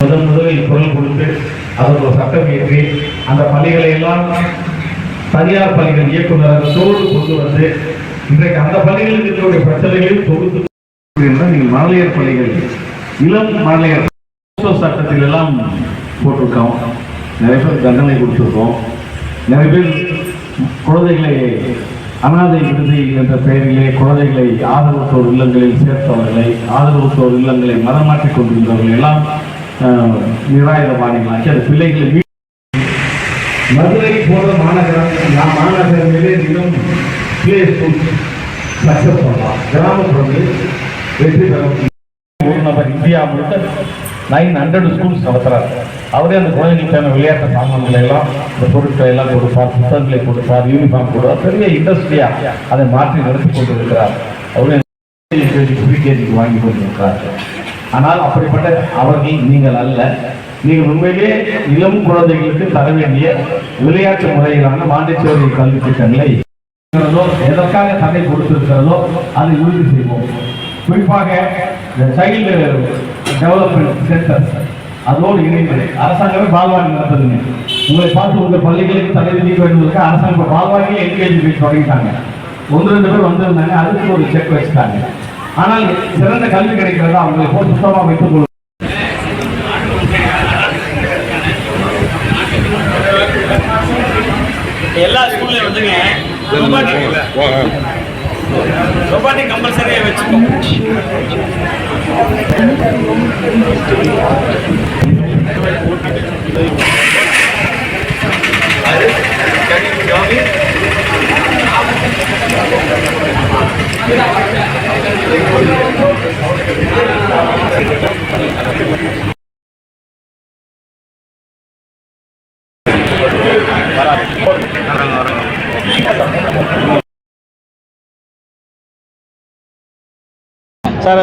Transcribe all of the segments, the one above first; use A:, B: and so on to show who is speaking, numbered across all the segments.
A: முதன் முதலில் குரல் கொடுத்து அதற்கு ஒரு சட்டம் இயற்றி அந்த பள்ளிகளை எல்லாம் தனியார் பள்ளிகள் இயக்குநரகத்தோடு கொண்டு வந்து இன்றைக்கு அந்த பள்ளிகளுக்கு இருக்கக்கூடிய பிரச்சனைகளையும் தொகுத்து நீங்கள் மழலையர் பள்ளிகள் இளம் மழலையர் சட்டத்தில் எல்லாம் போட்டிருக்கோம். நிறைய பேர் தண்டனை கொடுத்துருக்கோம். நிறைய பேர் குழந்தைகளை அனாதை விடுதி என்ற பெயரிலே குழந்தைகளை ஆதரவற்றோர் இல்லங்களில் சேர்த்தவர்களை ஆதரவற்றோர் இல்லங்களை மதம் கொண்டிருந்தவர்கள் எல்லாம் அஹ், நிராயுதபாணிகளாக்கி அந்த பிள்ளைகளை மதுரை போல மாநகரம் நான் மாநகரங்களிலே இன்னும் பிளே ஸ்கூல் சக்சஸ் பண்ணலாம் கிராமப்புறங்களில் வெற்றி பெற ஒரு நபர் இந்தியா முழுக்க நைன் ஹண்ட்ரட் ஸ்கூல்ஸ் நடத்துறாரு. அவரே அந்த குழந்தைகளுக்கான விளையாட்டு சாமான்களை எல்லாம் இந்த பொருட்களை எல்லாம் கொடுப்பார் புத்தகங்களை கொடுப்பார் யூனிஃபார்ம் கொடுப்பார். பெரிய இண்டஸ்ட்ரியா அதை மாற்றி நடத்தி கொண்டிருக்கிறார். அவரே ப்ரீகேஜிக்கு வாங்கி கொண்டிருக்கிறார். ஆனால் அப்படிப்பட்ட அவர்கள் நீங்கள் அல்ல. நீங்கள் உண்மையிலே இளம் குழந்தைகளுக்கு தர வேண்டிய விளையாட்டு முறையிலான மாண்டிச்சேரி கல்வி திட்டங்களை எதற்காக தடை கொடுத்திருக்கிறதோ அதை உறுதி செய்வோம். குறிப்பாக இந்த சைல்டு டெவலப்மெண்ட் சென்டர் அதோடு இணைந்து அரசாங்கமே பால்வாடி நடத்துதுங்க. உங்களை பார்த்து உங்கள் பள்ளிகளுக்கு தடை விதிக்க வேண்டுவதற்கு அரசாங்கம் பால்வாடியே எல்கேஜி போய் தொடங்கிட்டாங்க. ஒன்று ரெண்டு பேர் வந்திருந்தாங்க. அதுக்கு ஒரு செக் வச்சுட்டாங்க. ஆனால் சிறந்த கல்வி கிடைக்கிறதா அவங்களை போய் சுத்தமாக வைத்துக் கொள்ளும்
B: எல்லா ஸ்கூல்லையும் வந்துங்க. ரொபாட்டிக் கம்பல்சரியாக வச்சுக்கோ. சார்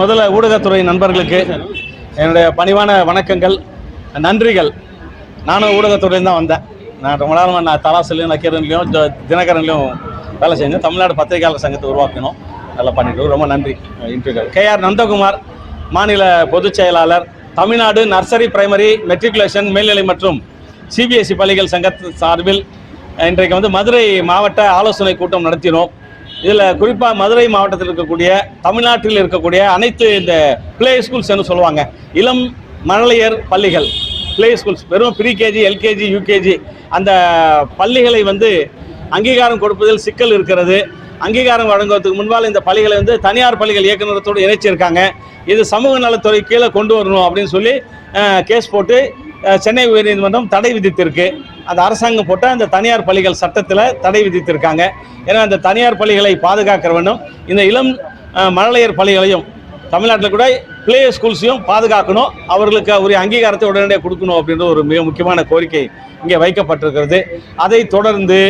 B: முதல்ல ஊடகத்துறை நண்பர்களுக்கு என்னுடைய பணிவான வணக்கங்கள் நன்றிகள். நானும் ஊடகத்துறையில தான் வந்தேன். நான் ரொம்ப நேரமாக நான் தலாசிலையும் நக்கீரன்லையும் தினகரன்லையும் வேலை செஞ்சேன். தமிழ்நாடு பத்திரிகையாளர் சங்கத்தை உருவாக்கணும் நல்லா பண்ணிட்டு ரொம்ப நன்றி இன்டர்வியூ கே ஆர் நந்தகுமார் மாநில பொதுச் செயலாளர் தமிழ்நாடு நர்சரி பிரைமரி மெட்ரிகுலேஷன் மேல்நிலை மற்றும் சிபிஎஸ்இ பள்ளிகள் சங்க சார்பில் இன்றைக்கு வந்து மதுரை மாவட்ட ஆலோசனை கூட்டம் நடத்தினோம். இதில் குறிப்பாக மதுரை மாவட்டத்தில் இருக்கக்கூடிய தமிழ்நாட்டில் இருக்கக்கூடிய அனைத்து இந்த பிளே ஸ்கூல்ஸ் என்று சொல்லுவாங்க. இளம் மழலையர் பள்ளிகள் பிளே ஸ்கூல்ஸ் வெறும் ப்ரீகேஜி எல்கேஜி யூகேஜி அந்த பள்ளிகளை வந்து அங்கீகாரம் கொடுப்பதில் சிக்கல் இருக்கிறது. அங்கீகாரம் வழங்குவதற்கு முன்பால் இந்த பள்ளிகளை வந்து தனியார் பள்ளிகள் இயக்குநரத்தோடு இணைச்சிருக்காங்க. இது சமூக நலத்துறை கீழே கொண்டு வரணும் அப்படின்னு சொல்லி கேஸ் போட்டு சென்னை உயர்நீதிமன்றம் தடை விதித்திருக்கு. அந்த அரசாங்கம் போட்ட அந்த தனியார் பள்ளிகள் சட்டத்தில் தடை விதித்திருக்காங்க. ஏன்னா அந்த தனியார் பள்ளிகளை பாதுகாக்க வேண்டும் இந்த இளம் மழலையர் பள்ளிகளையும் தமிழ்நாட்டில் கூட பிளே ஸ்கூல்ஸையும் பாதுகாக்கணும். அவர்களுக்கு உரிய அங்கீகாரத்தை உடனடியாக கொடுக்கணும் அப்படின்ற ஒரு மிக முக்கியமான கோரிக்கை இங்கே வைக்கப்பட்டிருக்கிறது. அதை தொடர்ந்து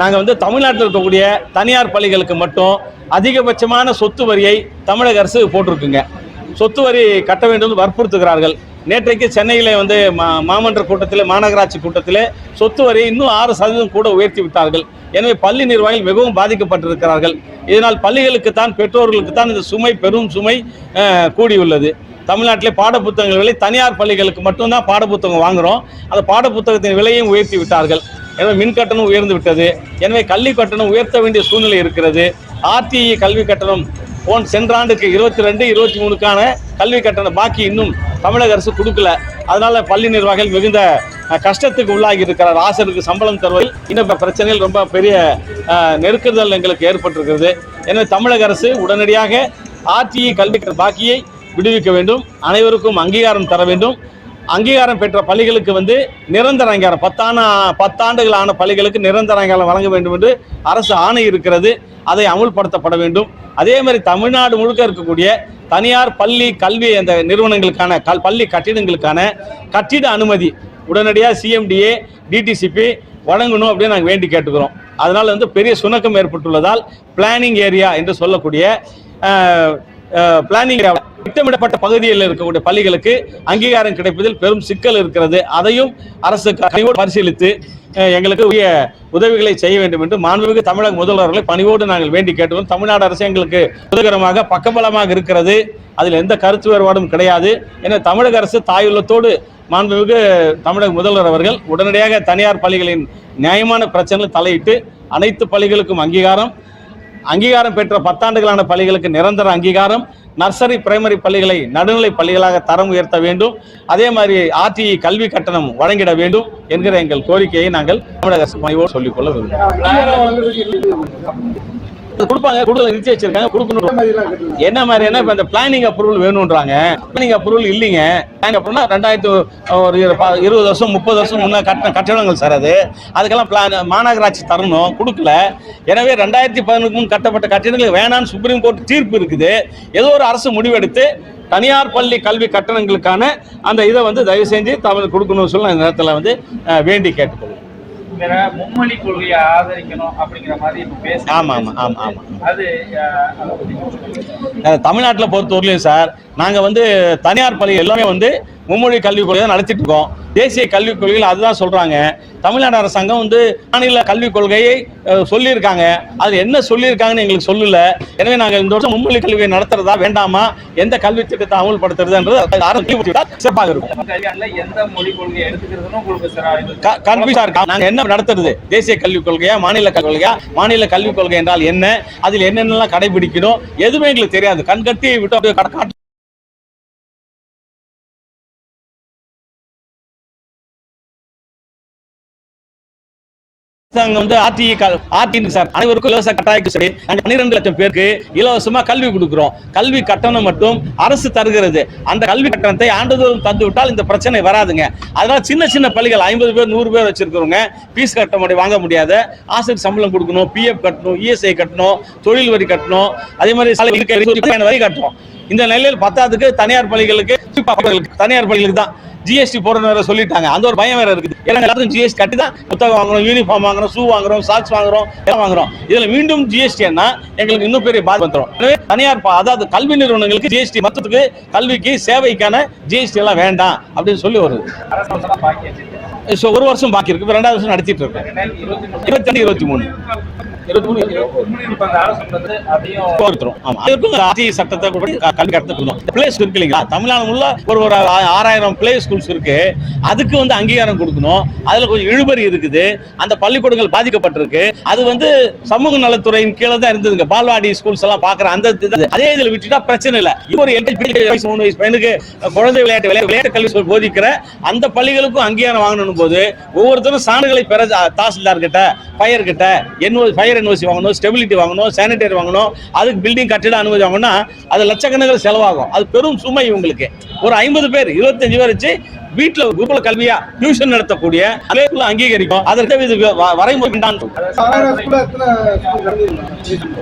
B: நாங்கள் வந்து தமிழ்நாட்டில் இருக்கக்கூடிய தனியார் பள்ளிகளுக்கு மட்டும் அதிகபட்சமான சொத்து வரியை தமிழக அரசு போட்டிருக்குங்க. சொத்து வரி கட்ட வேண்டும் என்று வற்புறுத்துகிறார்கள். நேற்றைக்கு சென்னையில் வந்து மா மாமன்ற கூட்டத்தில் மாநகராட்சி கூட்டத்தில் சொத்து வரி இன்னும் ஆறு சதவீதம் கூட உயர்த்தி விட்டார்கள். எனவே பள்ளி நிர்வாகிகள் மிகவும் பாதிக்கப்பட்டிருக்கிறார்கள். இதனால் பள்ளிகளுக்கு தான் பெற்றோர்களுக்கு தான் இந்த சுமை பெரும் சுமை கூடியுள்ளது. தமிழ்நாட்டிலே பாடப்புத்தகங்கள் விலை தனியார் பள்ளிகளுக்கு மட்டும்தான் பாடப்புத்தகம் வாங்குகிறோம் அந்த பாடப்புத்தகத்தின் விலையும் உயர்த்தி விட்டார்கள். எனவே மின் கட்டணம் உயர்ந்து விட்டது. எனவே கல்வி கட்டணம் உயர்த்த வேண்டிய சூழ்நிலை இருக்கிறது. ஆர்டிஇ கல்வி கட்டணம் போன் சென்ற ஆண்டுக்கு இருபத்தி ரெண்டு இருபத்தி மூணுக்கான கல்வி கட்டண பாக்கி இன்னும் தமிழக அரசு கொடுக்கல. அதனால பள்ளி நிர்வாகிகள் மிகுந்த கஷ்டத்துக்கு உள்ளாகி இருக்கிறார். ஆசிரியருக்கு சம்பளம் தருவதில் இன்னும் ப- பிரச்சனைகள் ரொம்ப பெரிய நெருக்குதல் எங்களுக்கு ஏற்பட்டிருக்கிறது. எனவே தமிழக அரசு உடனடியாக ஆர்டிஇ கல்வி பாக்கியை விடுவிக்க வேண்டும். அனைவருக்கும் அங்கீகாரம் தர வேண்டும். அங்கீகாரம் பெற்ற பள்ளிகளுக்கு வந்து நிரந்தர அங்கீகாரம். பத்தாண்டு பத்தாண்டுகள் ஆன பள்ளிகளுக்கு நிரந்தர அங்கீகாரம் வழங்க வேண்டும் என்று அரசு ஆணை இருக்கிறது. அதை அமுல்படுத்தப்பட வேண்டும். அதே மாதிரி தமிழ்நாடு முழுக்க இருக்கக்கூடிய தனியார் பள்ளி கல்வி அந்த நிறுவனங்களுக்கான கல் பள்ளி கட்டிடங்களுக்கான கட்டிட அனுமதி உடனடியாக சிஎம்டிஏ டிடிசிபி வழங்கணும் அப்படின்னு நாங்கள் வேண்டி கேட்டுக்கிறோம். அதனால் வந்து பெரிய சுணக்கம் ஏற்பட்டுள்ளதால் பிளானிங் ஏரியா என்று சொல்லக்கூடிய பிளானிங் திட்டமிடப்பட்ட பகுதியில் இருக்கக்கூடிய பள்ளிகளுக்கு அங்கீகாரம் கிடைப்பதில் பெரும் சிக்கல் இருக்கிறது. அதையும் அரசு கனிவோடு பரிசீலித்து எங்களுக்கு உரிய உதவிகளை செய்ய வேண்டும் என்று மாண்புமிகு தமிழக முதல்வர்களை பணிவோடு நாங்கள் வேண்டி கேட்டுவோம் தமிழ்நாடு அரசு எங்களுக்கு உதவிகரமாக பக்கபலமாக இருக்கிறது. அதில் எந்த கருத்து வேறுபாடும் கிடையாது. என தமிழக அரசு தாயுள்ளத்தோடு மாண்புமிகு தமிழக முதல்வர் அவர்கள் உடனடியாக தனியார் பள்ளிகளின் நியாயமான பிரச்சனைகள் தலையிட்டு அனைத்து பள்ளிகளுக்கும் அங்கீகாரம் அங்கீகாரம் பெற்ற பத்தாண்டுகளான பள்ளிகளுக்கு நிரந்தர அங்கீகாரம் நர்சரி பிரைமரி பள்ளிகளை நடுநிலை பள்ளிகளாக தரம் உயர்த்த வேண்டும். அதே மாதிரி ஆர்டிஇ கல்வி கட்டணம் வழங்கிட வேண்டும் என்கிற எங்கள் கோரிக்கையை நாங்கள் தமிழக அரசு பணிவோடு சொல்லிக்கொள்ள விரும்புகிறோம். கொடுப்பாங்க கொடுக்கல நிறுத்தி வச்சிருக்காங்க கொடுக்கணும். என்ன மாதிரி என்ன இப்ப இந்த பிளானிங் அப்ரூவல் வேணும்ன்றாங்க? பிளானிங் அப்ரூவல் இல்லைங்க. பிளானிங் அப்ரூவல் ரெண்டாயிரத்து ஒரு இருபது வருஷம் முப்பது வருஷம் முன்னே கட்டின கட்டடங்கள் சார் அது. அதுக்கெல்லாம் பிளான் மாநகராட்சி தரணும் கொடுக்கல. எனவே ரெண்டாயிரத்தி பதினொன்று முன் கட்டப்பட்ட கட்டிடங்கள் வேணாம்னு சுப்ரீம் கோர்ட் தீர்ப்பு இருக்குது. ஏதோ ஒரு அரசு முடிவெடுத்து தனியார் பள்ளி கல்வி கட்டணங்களுக்கான அந்த இதை வந்து தயவு செஞ்சு தமிழ் கொடுக்கணும்னு சொல்லி இந்த நேரத்தில் வந்து வேண்டி கேட்டுக்கொள்கிறேன்.
C: வேற மும்மொழி கொள்கையை ஆதரிக்கணும் அப்படிங்கிற மாதிரி இப்ப பேச
B: ஆமா, ஆமா, ஆமா, ஆமா.
C: அது
B: தமிழ்நாட்டில் பொறுத்தவரையிலும் சார் நாங்கள் வந்து தனியார் பள்ளி எல்லாமே வந்து மும்மொழி கல்விக் கொள்கை தான் நடத்திட்டு இருக்கோம். தேசிய கல்விக் கொள்கையில் அதுதான் சொல்றாங்க. தமிழ்நாடு அரசாங்கம் வந்து மாநில கல்விக் கொள்கையை சொல்லியிருக்காங்க. அது என்ன சொல்லியிருக்காங்கன்னு எங்களுக்கு சொல்லல. எனவே நாங்கள் இந்த வருஷம் மும்மொழி கல்வியை நடத்துறதா வேண்டாமா? எந்த கல்வி திட்டத்தை அமல்படுத்துறதுன்றது சிறப்பாக இருக்கும்.
C: நம்ம கல்வியாண்டுல எந்த மொழி கொள்கையை எடுத்துக்கிறதுன்னு உங்களுக்கு சிற- இது.
B: கன்ஃபியூஸா இருக்கா? நாங்க என்ன நடத்துறது? தேசிய கல்விக் கொள்கையா மாநில கொள்கையா? மாநில கல்விக் கொள்கை என்றால் என்ன? அதில் என்னென்னலாம் கடைபிடிக்கணும்? எதுவுமே எங்களுக்கு தெரியாது. கண்கட்டி விட்டு காட்டு அரசாங்கம் வந்து ஆர்டி ஆர்டி சார். அனைவருக்கும் இலவச கட்டாயக்கு சரி நாங்க பன்னிரெண்டு லட்சம் பேருக்கு இலவசமா கல்வி கொடுக்குறோம். கல்வி கட்டணம் மட்டும் அரசு தருகிறது. அந்த கல்வி கட்டணத்தை ஆண்டுதோறும் தந்து விட்டால் இந்த பிரச்சனை வராதுங்க. அதனால சின்ன சின்ன பள்ளிகள் ஐம்பது பேர் நூறு பேர் வச்சிருக்கிறவங்க ஃபீஸ் கட்ட முடிய வாங்க முடியாத. ஆசிரியர் சம்பளம் கொடுக்கணும் பிஎஃப் கட்டணும் இஎஸ்ஐ கட்டணும் தொழில் வரி கட்டணும். அதே மாதிரி சாலை வரி- கட்டணும் இந்த நிலையில் பத்தாவதுக்கு தனியார் பள்ளிகளுக்கு, தனியார் பள்ளிகளுக்கு தான். ஜிஎஸ்டி போடுறது வேற சொல்லிட்டாங்க. அந்த ஒரு பயம் வேற இருக்குது. ஏன்னா எல்லாத்துக்கும் ஜிஎஸ்டி கட்டி தான் புத்தகம் வாங்குறோம் யூனிஃபார்ம் வாங்குறோம் ஷூ வாங்குறோம் சாக்ஸ் வாங்குறோம் எல்லாம் வாங்குறோம். இதுல மீண்டும் ஜிஎஸ்டின்னா எங்களுக்கு இன்னும் பெரிய பாதிப்பு வந்துடும் எனவே தனியார் அதாவது கல்வி நிறுவனங்களுக்கு ஜிஎஸ்டி மொத்தத்துக்கு கல்விக்கு சேவைக்கான ஜிஎஸ்டி எல்லாம் வேண்டாம் அப்படின்னு சொல்லி வருது ஸோ ஒரு வருஷம் பாக்கி இருக்கு. இப்ப ரெண்டாவது வருஷம் நடத்திட்டு இருக்கோம்.
C: இருபத்தி
B: ரெண்டு இருபத்தி மூணு. சட்டத்தை கூட கல்வி கட்டத்துக்கு பிளே ஸ்கூல் இருக்கு இல்லைங்களா? தமிழ்நாடு உள்ள ஒரு ஒரு ஆறாயிரம் பிளே ஸ்கூல்ஸ் இருக்கு. அதுக்கு வந்து அங்கீகாரம் கொடுக்கணும். அதுல கொஞ்சம் இழுபறி இருக்குது. அந்த பள்ளிக்கூடங்கள் பாதிக்கப்பட்டிருக்கு. அது வந்து சமூக நலத்துறையின் கீழே தான் இருந்ததுங்க. பால்வாடி ஸ்கூல்ஸ் எல்லாம் பாக்குற அந்த இது- அதே இதுல விட்டுட்டா பிரச்சனை இல்லை. இப்போ ஒரு எட்டு வயசு மூணு வயசு பையனுக்கு குழந்தை விளையாட்டு விளையாட்டு கல்வி சொல்லி போதிக்கிற அந்த பள்ளிகளுக்கும் அங்கீகாரம் வாங்கணும் போது ஒவ்வொருத்தரும் சான்றுகளை பெற தாசில்தார் கிட்ட ஃபயர் கிட்ட என்ஓ ஃபயர் என்ஓசி வாங்கணும் ஸ்டெபிலிட்டி வாங்கணும் சானிடரி வாங்கணும் அதுக்கு பில்டிங் கட்டிட அனுமதி வாங்கணும்னா அது லட்சக்கணக்கில் செலவாகும். அது பெரும் சுமை உங்களுக்கு ஒரு ஐம்பது பேர் இருபத்தஞ்சு பேர் வச்சு வீட்டுல குருகுல கல்வியா டியூஷன் நடத்தக்கூடிய அங்கீகரிக்கும். அதற்கு இது வரைமுறை.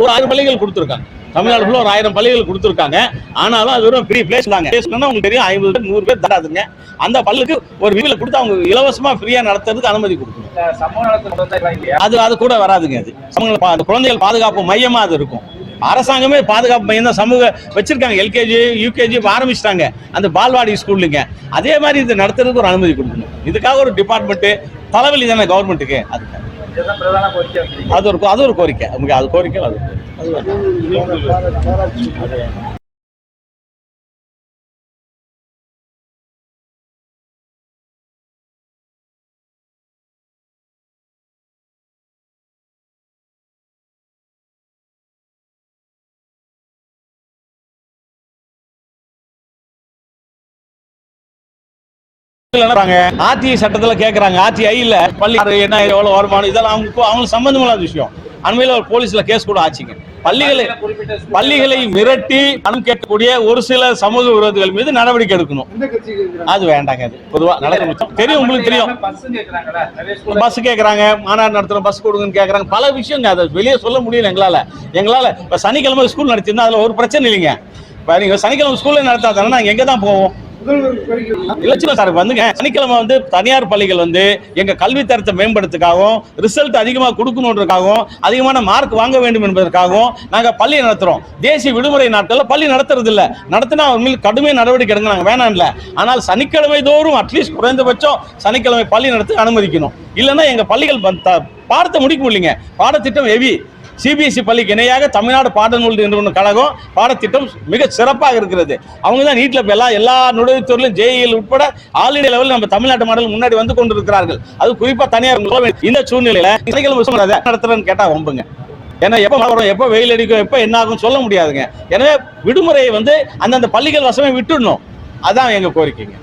B: ஒரு ஆயிரம் பள்ளிகள் கொடுத்துருக்காங்க. தமிழ்நாடு ஃபுல்லாக ஒரு ஆயிரம் பள்ளிகள் கொடுத்துருக்காங்க. ஆனாலும் அது வெறும் பெரிய பிளேஸ் தாங்க. பிளேஸ்னா உங்களுக்கு தெரியும் ஐம்பது பேர் நூறு பேர் தராதுங்க. அந்த பல்லுக்கு ஒரு வீட்டில் கொடுத்து அவங்க இலவசமா ஃப்ரீயா நடத்துறதுக்கு அனுமதி கொடுக்கணும். அது அது கூட வராதுங்க அது. சமூக குழந்தைகள் பாதுகாப்பு மையமா அது இருக்கும். அரசாங்கமே பாதுகாப்பு மையம் தான் சமூக வச்சிருக்காங்க. எல்கேஜி யூகேஜி ஆரம்பிச்சிட்டாங்க. அந்த பால்வாடி ஸ்கூல்லுங்க அதே மாதிரி இது நடத்துறதுக்கு ஒரு அனுமதி கொடுக்கணும். இதுக்காக ஒரு டிபார்ட்மெண்ட் தலைவலி தானே கவர்மெண்ட்டுக்கு அதுக்கு. அது ஒரு அது ஒரு கோரிக்கை. நமக்கு அது கோரிக்கை அது. ஆர்டிஐ சட்டத்துல கேக்குறாங்க. ஆர்டிஐ இல்ல. பள்ளி என்ன எவ்வளவு வருமானம் இதெல்லாம் அவங்க அவங்களுக்கு சம்பந்தம் இல்லாத விஷயம். அண்மையில ஒரு போலீஸ்ல கேஸ் கூட ஆச்சுங்க. பள்ளிகளை பள்ளிகளை மிரட்டி பணம் கேட்கக்கூடிய ஒரு சில சமூக விரோதிகள் மீது நடவடிக்கை எடுக்கணும். அது வேண்டாங்க. அது பொதுவா நடக்க தெரியும் உங்களுக்கு தெரியும். பஸ் கேக்குறாங்க மாநாடு நடத்துறோம் பஸ் கொடுங்கன்னு கேக்குறாங்க. பல விஷயங்க அதை வெளியே சொல்ல முடியல எங்களால. எங்களால இப்ப சனிக்கிழமை ஸ்கூல் நடத்திருந்தா அதுல ஒரு பிரச்சனை இல்லைங்க. இப்ப நீங்க சனிக்கிழமை ஸ்கூல்ல நடத்தாதானே நாங்க எங்க தான் போவோம்? இல்ல சார் வந்துங்க. சனிக்கிழமை வந்து தனியார் பள்ளிகள் வந்து எங்க கல்வி தரத்தை மேம்படுத்துக்காகவும் ரிசல்ட் அதிகமாக கொடுக்கணுன்றதுக்காகவும் அதிகமான மார்க் வாங்க வேண்டும் என்பதற்காகவும் நாங்கள் பள்ளி நடத்துறோம். தேசிய விடுமுறை நாட்கள்ல பள்ளி நடத்துறது இல்ல நடத்தினா அவர் மேல் கடுமையான நடவடிக்கை எடுங்க நாங்கள் வேணாம் இல்லை. ஆனால் சனிக்கிழமை தோறும் அட்லீஸ்ட் குறைந்தபட்சம் சனிக்கிழமை பள்ளி நடத்த அனுமதிக்கணும். இல்லைன்னா எங்க பள்ளிகள் ப- பாடத்தை முடிக்க முடியலைங்க. பாடத்திட்டம் ஹெவி சிபிஎஸ்சி பள்ளிக்கு இணையாக தமிழ்நாடு பாடநூல் நிறுவன கழகம் பாடத்திட்டம் மிக சிறப்பாக இருக்கிறது. அவங்க தான் நீட்டில் இப்போ எல்லா எல்லா நுழைவுத்துறையிலும் ஜேஇஎல் உட்பட ஆல் இந்தியா லெவலில் நம்ம தமிழ்நாட்டு மாடல் முன்னாடி வந்து கொண்டிருக்கிறார்கள். அது குறிப்பாக தனியார் இந்த சூழ்நிலையில் சனிக்கிழமை நடத்துறேன்னு கேட்டால் வம்புங்க. ஏன்னா எப்போ மழை வரும் எப்போ வெயில் அடிக்கும் எப்போ என்ன ஆகும் சொல்ல முடியாதுங்க. எனவே விடுமுறையை வந்து அந்தந்த பள்ளிகள் வசமே விட்டுடணும். அதான் எங்கள் கோரிக்கைங்க.